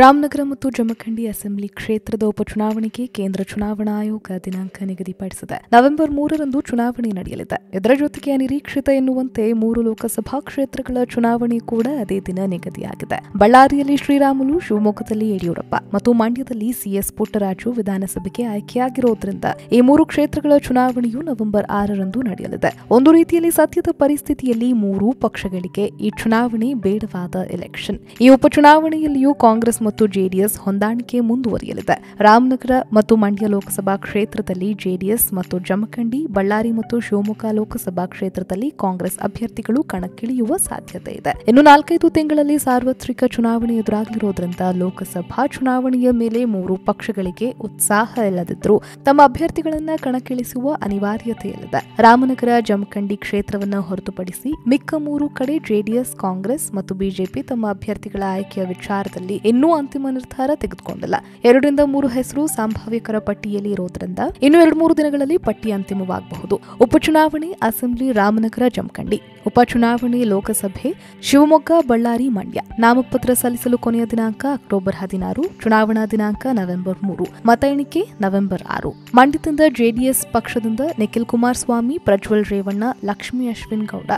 ರಾಮನಗರ ಮತ್ತು ಜಮಖಂಡಿ ಅಸೆಂಬ್ಲಿ ಕ್ಷೇತ್ರದ ಉಪಚುನಾವಣೆಗೆ ಕೇಂದ್ರ ಚುನಾವಣಾ ಆಯೋಗ ದಿನಾಂಕ ನಿಗದಿಪಡಿಸಿದೆ. ನವೆಂಬರ್ ಮೂರರಂದು ಚುನಾವಣೆ ನಡೆಯಲಿದೆ. ಇದರ ಜೊತೆಗೆ ಅನಿರೀಕ್ಷಿತ ಎನ್ನುವಂತೆ ಮೂರು ಲೋಕಸಭಾ ಕ್ಷೇತ್ರಗಳ ಚುನಾವಣೆ ಕೂಡ ಅದೇ ದಿನ ನಿಗದಿಯಾಗಿದೆ. ಬಳ್ಳಾರಿಯಲ್ಲಿ ಶ್ರೀರಾಮುಲು, ಶಿವಮೊಗ್ಗದಲ್ಲಿ ಯಡಿಯೂರಪ್ಪ ಮತ್ತು ಮಂಡ್ಯದಲ್ಲಿ ಸಿಎಸ್ ಪುಟ್ಟರಾಜು ವಿಧಾನಸಭೆಗೆ ಆಯ್ಕೆಯಾಗಿರೋದ್ರಿಂದ ಈ ಮೂರು ಕ್ಷೇತ್ರಗಳ ಚುನಾವಣೆಯು ನವೆಂಬರ್ ಆರರಂದು ನಡೆಯಲಿದೆ. ಒಂದು ರೀತಿಯಲ್ಲಿ ಸದ್ಯದ ಪರಿಸ್ಥಿತಿಯಲ್ಲಿ ಮೂರು ಪಕ್ಷಗಳಿಗೆ ಈ ಚುನಾವಣೆ ಬೇಡವಾದ ಎಲೆಕ್ಷನ್ ಈ ಉಪಚುನಾವಣೆಯಲ್ಲಿಯೂ ಕಾಂಗ್ರೆಸ್ ಮತ್ತು ಜೆಡಿಎಸ್ ಹೊಂದಾಣಿಕೆ ಮುಂದುವರಿಯಲಿದೆ. ರಾಮನಗರ ಮತ್ತು ಮಂಡ್ಯ ಲೋಕಸಭಾ ಕ್ಷೇತ್ರದಲ್ಲಿ ಜೆಡಿಎಸ್ ಮತ್ತು ಜಮಖಂಡಿ, ಬಳ್ಳಾರಿ ಮತ್ತು ಶಿವಮೊಗ್ಗ ಲೋಕಸಭಾ ಕ್ಷೇತ್ರದಲ್ಲಿ ಕಾಂಗ್ರೆಸ್ ಅಭ್ಯರ್ಥಿಗಳು ಕಣಕ್ಕಿಳಿಯುವ ಸಾಧ್ಯತೆ ಇದೆ. ಇನ್ನು ನಾಲ್ಕೈದು ತಿಂಗಳಲ್ಲಿ ಸಾರ್ವತ್ರಿಕ ಚುನಾವಣೆ ಎದುರಾಗಲಿರುವುದರಿಂದ ಲೋಕಸಭಾ ಚುನಾವಣೆಯ ಮೇಲೆ ಮೂರು ಪಕ್ಷಗಳಿಗೆ ಉತ್ಸಾಹ ಇಲ್ಲದಿದ್ದರೂ ತಮ್ಮ ಅಭ್ಯರ್ಥಿಗಳನ್ನ ಕಣಕ್ಕಿಳಿಸುವ ಅನಿವಾರ್ಯತೆಯಲ್ಲಿದೆ. ರಾಮನಗರ, ಜಮಖಂಡಿ ಕ್ಷೇತ್ರವನ್ನು ಹೊರತುಪಡಿಸಿ ಮಿಕ್ಕ ಮೂರು ಕಡೆ ಜೆಡಿಎಸ್, ಕಾಂಗ್ರೆಸ್ ಮತ್ತು ಬಿಜೆಪಿ ತಮ್ಮ ಅಭ್ಯರ್ಥಿಗಳ ಆಯ್ಕೆಯ ವಿಚಾರದಲ್ಲಿ ಇನ್ನೂ ಅಂತಿಮ ನಿರ್ಧಾರ ತೆಗೆದುಕೊಂಡಿಲ್ಲ. ಎರಡರಿಂದ ಮೂರು ಹೆಸರು ಸಂಭಾವ್ಯಕರ ಪಟ್ಟಿಯಲ್ಲಿ ಇರೋದ್ರಿಂದ ಇನ್ನು ಎರಡು ಮೂರು ದಿನಗಳಲ್ಲಿ ಪಟ್ಟಿ ಅಂತಿಮವಾಗಬಹುದು. ಉಪಚುನಾವಣೆ, ಅಸೆಂಬ್ಲಿ, ರಾಮನಗರ, ಜಮಖಂಡಿ. ಉಪಚುನಾವಣೆ, ಲೋಕಸಭೆ, ಶಿವಮೊಗ್ಗ, ಬಳ್ಳಾರಿ, ಮಂಡ್ಯ. ನಾಮಪತ್ರ ಸಲ್ಲಿಸಲು ಕೊನೆಯ ದಿನಾಂಕ ಅಕ್ಟೋಬರ್ ಹದಿನಾರು, ಚುನಾವಣಾ ದಿನಾಂಕ ನವೆಂಬರ್ ಮೂರು. ಮತ ಎಣಿಕೆ ನವೆಂಬರ್ ಆರು. ಮಂಡ್ಯದಿಂದ ಜೆಡಿಎಸ್ ಪಕ್ಷದಿಂದ ನಿಖಿಲ್ ಕುಮಾರಸ್ವಾಮಿ, ಪ್ರಜ್ವಲ್ ರೇವಣ್ಣ, ಲಕ್ಷ್ಮೀ ಅಶ್ವಿನ್ ಗೌಡ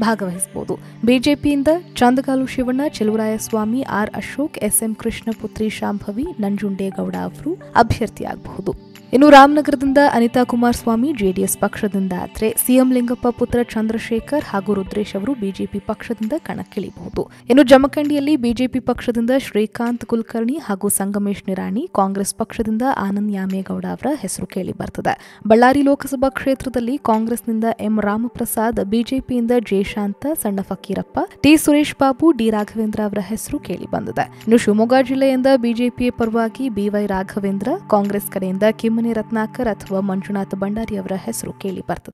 ಭಾಗವಹಿಸಬಹುದು. ಬಿಜೆಪಿಯಿಂದ Chandagalu Shivanna Cheluvarayaswamy R Ashok S M ಕೃಷ್ಣಪುತ್ರಿ Shambhavi Nanjundegowda ಅವರು ಅಭ್ಯರ್ಥಿಯಾಗಬಹುದು. ಇನ್ನು ರಾಮನಗರದಿಂದ ಅನಿತಾ ಕುಮಾರಸ್ವಾಮಿ ಜೆಡಿಎಸ್ ಪಕ್ಷದಿಂದ ಆದರೆ ಸಿಎಂ ಲಿಂಗಪ್ಪ ಪುತ್ರ ಚಂದ್ರಶೇಖರ್ ಹಾಗೂ ರುದ್ರೇಶ್ ಅವರು ಬಿಜೆಪಿ ಪಕ್ಷದಿಂದ ಕಣಕ್ಕಿಳಿಯಬಹುದು ಇನ್ನು ಜಮಖಂಡಿಯಲ್ಲಿ ಬಿಜೆಪಿ ಪಕ್ಷದಿಂದ ಶ್ರೀಕಾಂತ್ ಕುಲಕರ್ಣಿ ಹಾಗೂ ಸಂಗಮೇಶ್ ನಿರಾಣಿ, ಕಾಂಗ್ರೆಸ್ ಪಕ್ಷದಿಂದ ಆನಂದ್ ಯಾಮೇಗೌಡ ಅವರ ಹೆಸರು ಕೇಳಿ ಬರ್ತದೆ. ಬಳ್ಳಾರಿ ಲೋಕಸಭಾ ಕ್ಷೇತ್ರದಲ್ಲಿ ಕಾಂಗ್ರೆಸ್ನಿಂದ ಎಂ ರಾಮಪ್ರಸಾದ್, ಬಿಜೆಪಿಯಿಂದ ಜಯಶಾಂತ, ಸಣ್ಣ ಫಕೀರಪ್ಪ, ಟಿ ಸುರೇಶ್ ಬಾಬು, ಡಿ ರಾಘವೇಂದ್ರ ಅವರ ಹೆಸರು ಕೇಳಿ ಬಂದಿದೆ. ಇನ್ನು ಶಿವಮೊಗ್ಗ ಜಿಲ್ಲೆಯಿಂದ ಬಿಜೆಪಿಯ ಪರವಾಗಿ ಬಿವೈ ರಾಘವೇಂದ್ರ, ಕಾಂಗ್ರೆಸ್ ಕಡೆಯಿಂದ ಕಿಮ್ಮನೆ ರತ್ನಾಕರ್ ಅಥವಾ ಮಂಜುನಾಥ್ ಭಂಡಾರಿಯವರ ಹೆಸರು ಕೇಳಿ ಬರ್ತದೆ.